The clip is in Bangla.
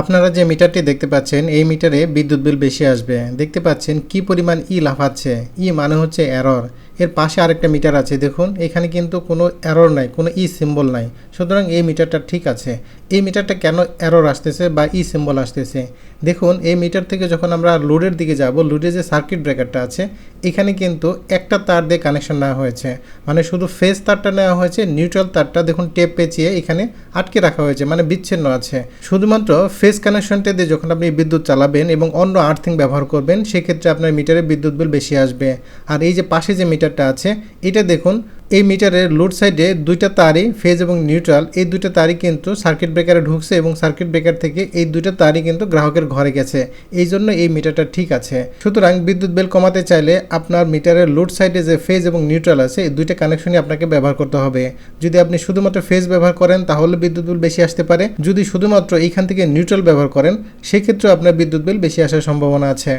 আপনারা যে মিটারটি দেখতে পাচ্ছেন, এই মিটারে বিদ্যুৎ বিল বেশি আসবে। দেখতে পাচ্ছেন কি পরিমাণ ই লাফাচ্ছে। ই মানে হচ্ছে এরর এর পাশে আরেকটা মিটার আছে, দেখুন। এখানে কিন্তু কোনো এরর নাই, কোনো ই সিম্বল নাই। সুতরাং এই মিটারটা ঠিক আছে। এই মিটারটা কেন এরর আসতেছে বা ই সিম্বল আসতেছে? দেখুন, এই মিটার থেকে যখন আমরা লোডের দিকে যাব লোডে যে সার্কিট ব্রেকারটা আছে, এখানে কিন্তু একটা তার দিয়ে কানেকশন নেওয়া হয়েছে। মানে শুধু ফেস তারটা নেওয়া হয়েছে নিউট্রাল তারটা দেখুন টেপ পেঁচিয়ে এখানে আটকে রাখা হয়েছে মানে বিচ্ছিন্ন আছে। শুধুমাত্র ফেস কানেকশনটা দিয়ে যখন আপনি বিদ্যুৎ চালাবেন এবং অন্য আর্থিং ব্যবহার করবেন, সেক্ষেত্রে আপনার মিটারে বিদ্যুৎ বিল বেশি আসবে। আর এই যে পাশে যে মিটারটা আছে। এটা দেখুন, এই মিটারের লোড সাইডে দুইটা তারই ফেজ এবং নিউট্রাল। এই দুইটা তারই কিন্তু সার্কিট ব্রেকারে ঢুকছে এবং সার্কিট ব্রেকার থেকে এই দুইটা তারই কিন্তু গ্রাহকের ঘরে গেছে। এই জন্য এই মিটারটা ঠিক আছে। সুতরাং বিদ্যুৎ বিল কমাতে চাইলে আপনার মিটারের লোড সাইডে যে ফেজ এবং নিউট্রাল আছে, এই দুইটা কানেকশনই আপনাকে ব্যবহার করতে হবে। যদি আপনি শুধুমাত্র ফেজ ব্যবহার করেন, তাহলে বিদ্যুৎ বিল বেশি আসতে পারে। যদি শুধুমাত্র এইখান থেকে নিউট্রাল ব্যবহার করেন, সেক্ষেত্রেও আপনার বিদ্যুৎ বিল বেশি আসার সম্ভাবনা আছে।